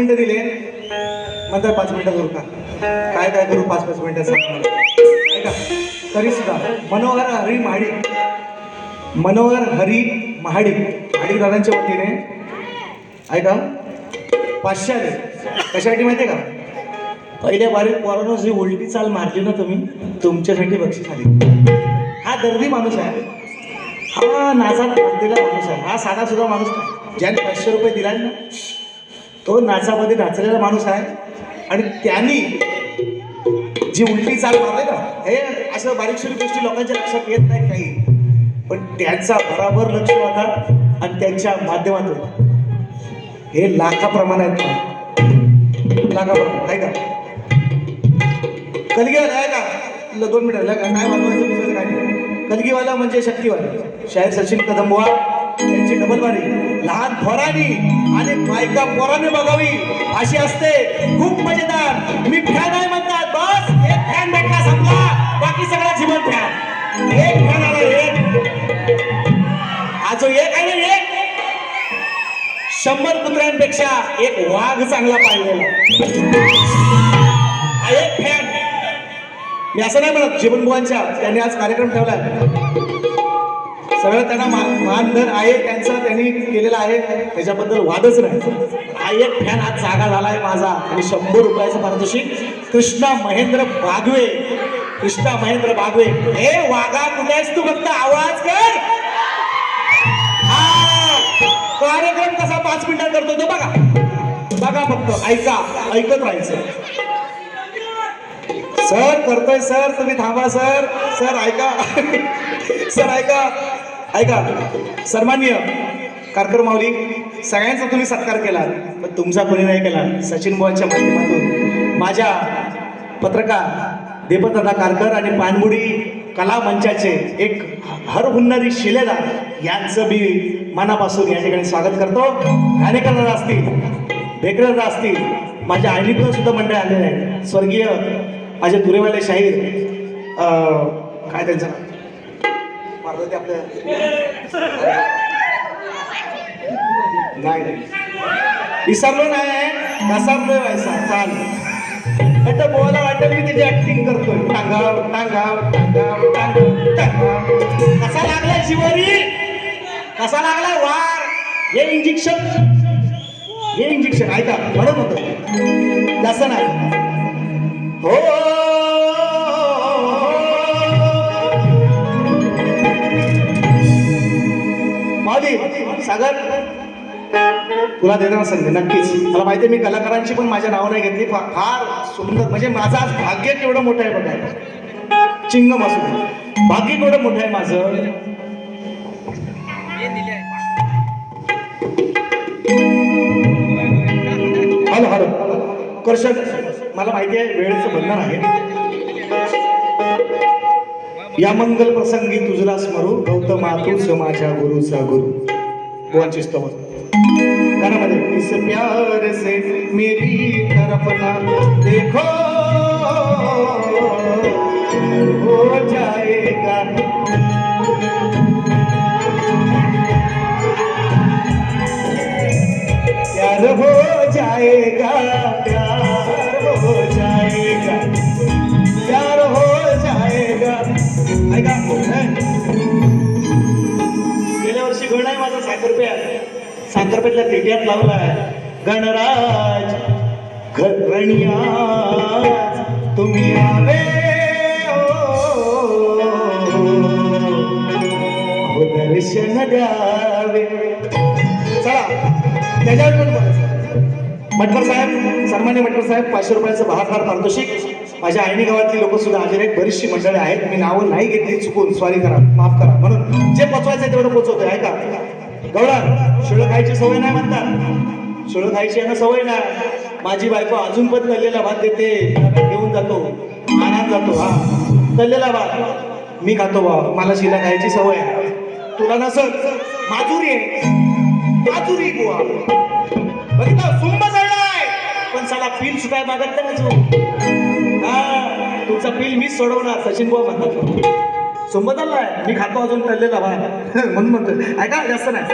मिनिटं दिले. नंतर पाच मिनिटं करू का? काय काय करू पाच पाच मिनिटं सांग ऐका तरी सुद्धा मनोहर हरी महाडिक मनोहर हरी महाडिक महाडिक दादांच्या वतीने. ऐका. पाचशे आले. कशासाठी माहिती आहे का? पहिल्या बारीक पोरानं जी उलटी चाल मारली ना तुम्ही तुमच्यासाठी बक्षीस आली. हा दर्दी माणूस आहे. हा नाचात माणूस आहे. हा साधा सुद्धा माणूस नाही. ज्याने पाचशे रुपये दिला ना तो नाचामध्ये नाचलेला माणूस आहे. आणि त्यांनी जी उलटी चाल मारली ना हे असं बारीकशोरी गोष्टी लोकांच्या लक्षात येत नाही काही. पण त्यांचा बराबर लक्ष होता आणि त्यांच्या माध्यमातून. हे लाखाप्रमाणे आहेत लाखाप्रमाणे आहे का? कलगीवाला आहे का? दोन मिनिट का? काय वाजवायचं काय? कलगीवाला म्हणजे शक्तीवाला. शाहीर सचिन कदमबुवा यांची डबल बारी. लहान पोरांनी आणि बायका पोराने बघावी. अशी असते. खूप मजेदार. मी फॅन आहे म्हणतात. बस एक फॅन भेटला संपला. बाकी सगळा जीवन फॅन एक फॅन आला एक. आज एक आहे ना एक? शंभर कुत्र्यांपेक्षा एक वाघ चांगला पाहिलेला. एक फॅन मी असं नाही म्हणत जीवनभुवांच्या त्यांनी आज कार्यक्रम ठेवला सगळं त्यांना मा- मानधन आहे त्यांचं त्यांनी केलेलं आहे त्याच्याबद्दल वादच नाही. हा एक फॅन आज जागा झाला आहे माझा आणि शंभर रुपयाचं पारितोषिक. कृष्णा महेंद्र बागवे. कृष्णा महेंद्र बागवे. हे वाघा कुठे तू? फक्त आवाज कर. हा, कार्यक्रम कसा पाच मिनिटात करतो तो बघा. बघा फक्त ऐका ऐकत राहायचं. सर करतोय सर तुम्ही थांबा सर. सर ऐका. सर ऐका. ऐका सन्मान्य कारकर माऊली सगळ्यांचा तुम्ही सत्कार केला पण तुमचा कोणी नाही केला. सचिन बॉलच्या माध्यमातून. माझ्या पत्रकार देपदादा कारकर आणि पानमुडी कला मंचाचे एक हर हुन्नरी शिलेदार यांचं मी मनापासून या ठिकाणी स्वागत करतो. ठाणेकर असतील भेकरदादा असतील माझ्या आईनीतून सुद्धा मंडळ आलेले आहेत. स्वर्गीय माझे दुरेवाले शाहीर काय त्यांचं नाव? मारलं ते आपलं. नाही विसरलो नाही. घसारलोय व्हायचा चाल आता बोला वाटत मी त्याची ऍक्टिंग करतोय. टांगाव टांगाव टांगाव टांगाव टांगाव. कसा लागला शिवरी? कसा लागला वार? हे इंजेक्शन हे इंजेक्शन ऐका म्हणत होत जास्त नाही. हो. महादेव सागर. तुला देणार सांगते नक्कीच. मला माहिती आहे मी कलाकारांची पण माझ्या नावं नाही घेतली. फार सुंदर म्हणजे माझं आज भाग्य केवढं मोठं आहे बघा. चिंगम असू भाग्य केवढं मोठं आहे माझं. Hello hello. कर्षक मला माहिती आहे वेळेचं बंधन आहे. या मंगल प्रसंगी तुझला स्मरू गौतमा तूच माझ्या गुरुचा गुरु. बुवांची स्तवन गाण्यामध्ये इस प्यार से मेरी तरफना देखो. हो जाएगा. प्यार हो जाएगा प्यार हो जाएगा. गेल्या वर्षी गण आहे माझा साखरप्या साखरपेतल्या तिट्यात लावलाय. गणराज गणिया तुम्ही आवे हो. दर्शन द्यावे. चला त्याच्यावर पण मटकर साहेब सन्मान्य मटकर साहेब पाचशे रुपयाचं भागार पारितोषिक माझ्या आईनी गावातली लोक सुद्धा हजर आहेत. बरीचशी मंडळी आहेत. मी नावं नाही घेतली चुकून. सॉरी करा. माफ करा. म्हणून जे पोचवायचं तेवढं पोचवतोय. का गवळा शिळ खायची सवय नाही म्हणतात. शिळ खायची यांना सवय नाही. माझी बायको अजून पण तळलेला भात देते. घेऊन जातो. मानात जातो. हा. तळलेला भात. मी खातो बा मला शिला खायची सवय आहे. तुला नसत माजुरी आहे. माजुरी बुवा. बघितलं? सुंब जळलाय. पण साला फील सुद्धा मागत नाही बिल मी सोडवणार. सचिन बुवा म्हणतात. सुंब चाललाय मी खातो अजून तळलेला बा म्हणून म्हणतो ऐका जास्त नाही.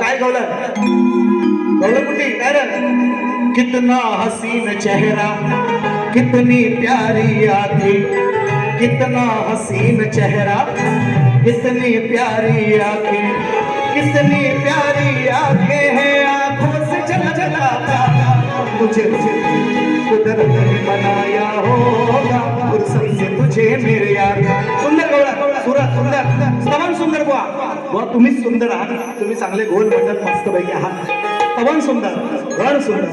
काय गवलं गवलं कुठे काय रे? कितना हसीन चेहरा कितनी प्यारी आधी कितना हसीन चेहरा कितनी प्यारी आंखें कितनी प्यारी आंखें हैं आंखों से जल जलाता मुझे मुझे ने बनाया होगा फुर्सत से तुझे मेरे यार. सुंदर गवळा सुरत सुंदर स्तवन सुंदर बुवा. बुवा तुम्हीच सुंदर आहात. तुम्ही चांगले गोल म्हणतात मस्त पैकी आहात. पवन सुंदर गळ सुंदर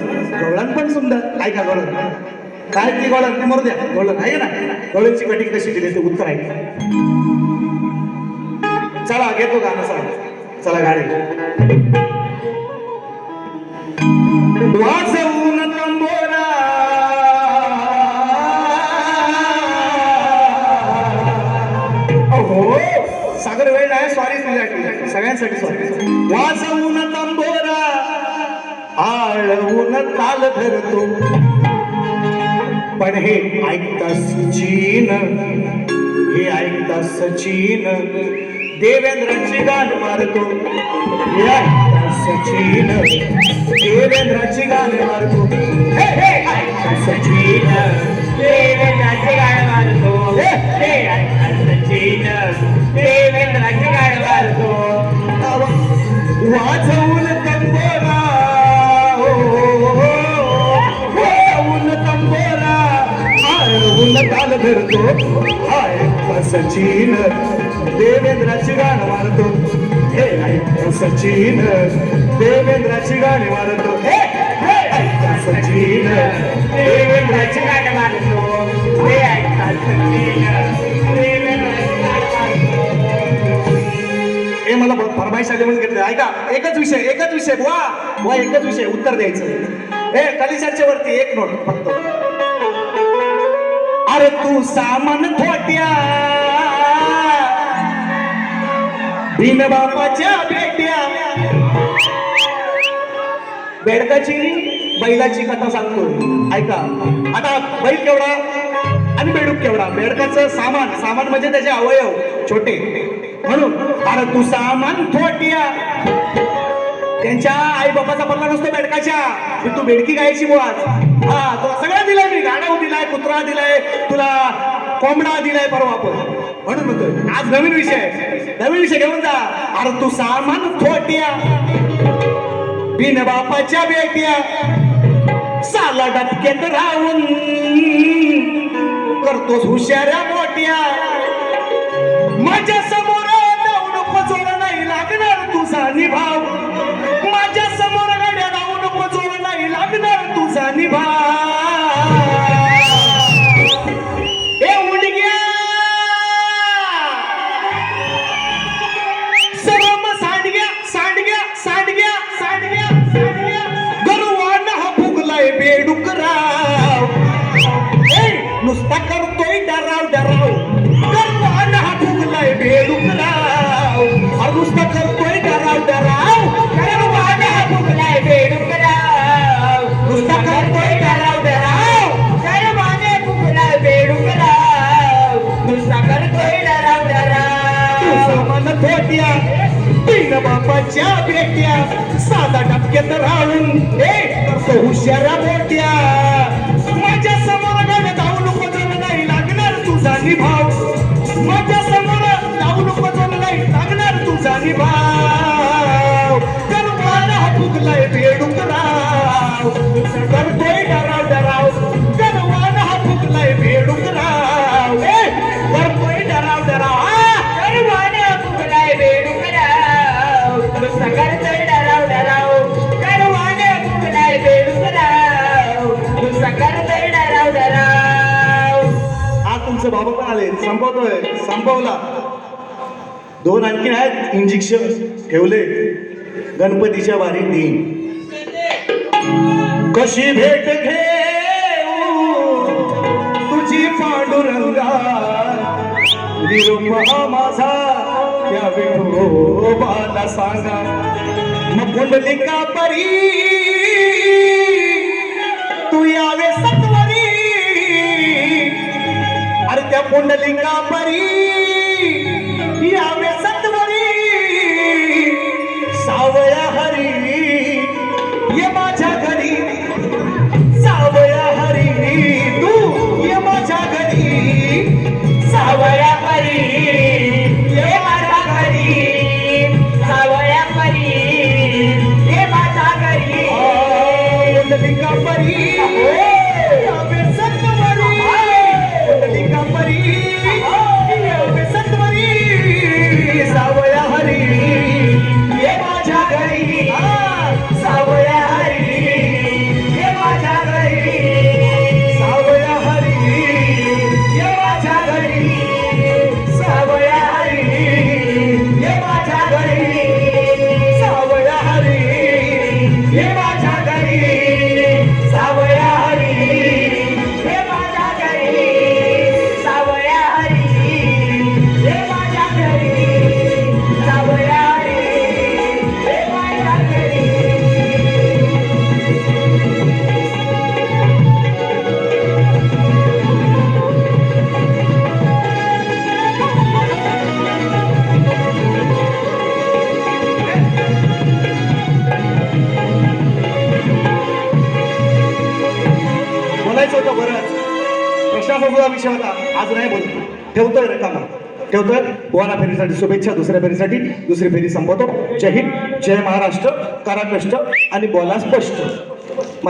गवळण पण सुंदर. ऐका गवळण. काय ती गवळण? ते मरू द्या. गवळण आहे ना? गवळणची कटिंग कशी दिली ते उत्तर आहे. चला घेतो गाणं सर चला गाडी. वाजवून तंबोरा सगळ्यांसाठी सॉरी वाजवून तंबोरा आळवून ताल धरतो. पण हे ऐकता सचिन हे ऐकता सचिन देवेंद्राची गाण मारतो. हे ऐकता सचिन देवेंद्राची गाण मारतो. सचिन देवेंद्राची गाण मारतो. हे, ऐकता सचिन देवेंद्र वाजवून तंबोरा वाजवून तंबोरा. आळवून ताल धरतो ऐकता सचिन देवेंद्राची गाण मारतो हे ऐकता सचिन देवेंद्राची गाणी मारतो हे ऐकता सचिन देवेंद्राची गाड मारतो हे ऐका सचिन हे मला फरमाईश आली म्हणून घेतलं. ऐका एकच विषय एकच विषय बुवा. बुवा एकच विषय उत्तर द्यायचं. हे कलिशाच्या वरती एक नोट फक्त. अरे तू सामान थोट्या. भीम बापाच्या भेट्या. बेडकाची बैलाची कथा सांगतो. ऐका आता बैल केवढा आणि बेडूक केवढा? बेडकाचं सामान सामान म्हणजे त्याचे अवयव छोटे. म्हणून अरे तू सामान थोटिया त्यांच्या आई बाबाचा पल्ला नसतो बेडकाच्या. तू बेडकी गायची बुवाज हा तुला सगळं दिलंय मी. गाडव दिलाय कुत्रा दिलाय तुला कोंबडा दिलाय परवा आपण म्हणून म्हणतोय. आज नवीन विषय. नवीन विषय घेऊन जा. अरे तू सामान थोटिया बिन बापाच्या बेट्या. साला डबक्यात राहून करतोस हुशाऱ्या मोठ्या. माझ्या तुझा निभाव माझ्यासमोर गाड्या धावून पचोर नाही लागणार तुझा निभाव तीन बापाच्या बेट्या साधा टपक्यात राहून ए करतो हुशारा मोठ्या इंजेक्शन ठेवले गणपतीच्या वारी देईन. कशी भेट घे तुझी पांडुरंगा माझा त्या विठोबाला सांगा. मग कुंडलिका परी तू यावे सत्वरी. अरे त्या पुंडलिका परी यावे fica farinha. ठेवतोय रे कामा ठेवतोय? बोला फेरीसाठी शुभेच्छा दुसऱ्या फेरीसाठी दुसरी फेरी संपवतो. जय हिंद जय महाराष्ट्र करा कष्ट आणि बोला स्पष्ट.